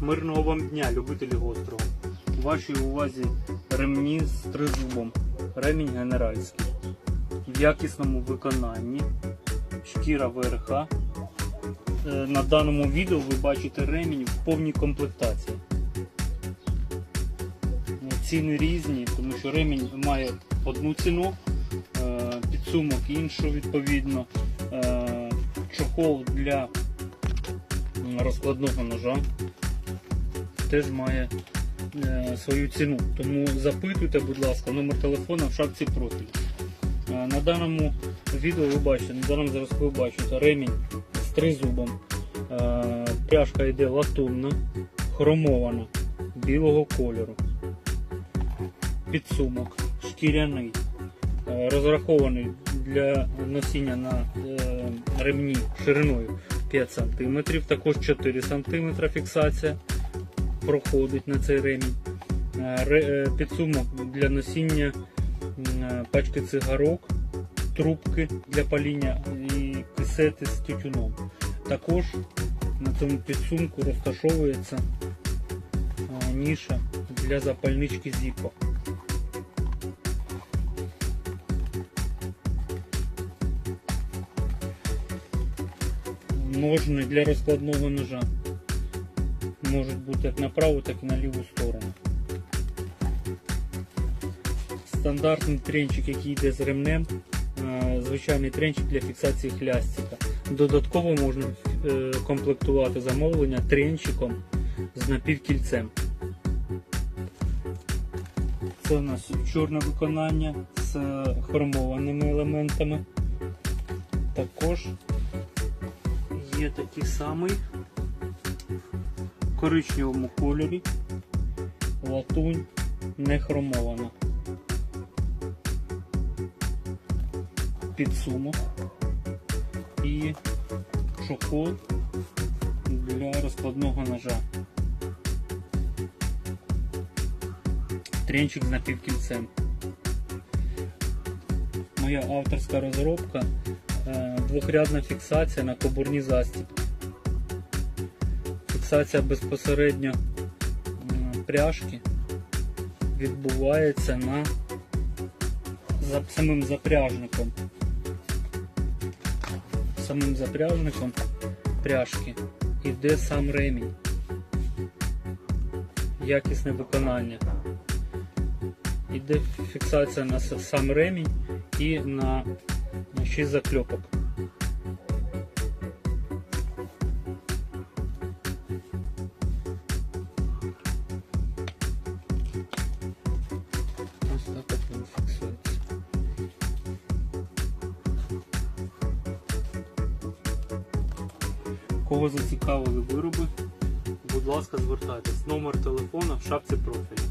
Мирного вам дня, любителі гострого. У вашій увазі ремні з тризубом. Ремінь генеральський. В якісному виконанні. Шкіра ВРХ. Е, На даному відео ви бачите ремінь в повній комплектації. Е, Ціни різні, тому що ремінь має одну ціну, е, підсумок іншу відповідно. Е, Чохол для розкладного ножа теж має е, свою ціну. Тому запитуйте, будь ласка, номер телефона в шапці профілю. Е, На даному відео ви бачите, на даному зразку ви бачите ремінь з тризубом. Е, Пряжка йде латунна, хромована, білого кольору. Підсумок, шкіряний, е, розрахований для носіння на е, ремні шириною 5 см, також 4 см фіксація проходить на цей ремінь. Е, Підсумок для носіння е, пачки цигарок, трубки для паління і кисети з тютюном. Також на цьому підсумку розташовується е, ніша для запальнички Zippo. Ножни для розкладного ножа можуть бути як на праву, так і на ліву сторону. Стандартний тренчик, який йде з ремнем, звичайний тренчик для фіксації хлястика. Додатково можна е, комплектувати замовлення тренчиком з напівкільцем. Це у нас чорне виконання з хромованими елементами. Також є такий самий коричневому кольорі. Латунь не хромована. Підсумок і чохол для розкладного ножа. Тренчик з напівкільцем. Моя авторська розробка е, двохрядна фіксація на кобурні застібки. Фіксація безпосередньо пряжки відбувається на за самим запряжником. Самим запряжником пряжки іде сам ремінь. Якісне виконання. Іде фіксація на сам ремінь і на 6 закльопок. Кого зацікавили вироби, будь ласка, звертайтесь. Номер телефона в шапці профілю.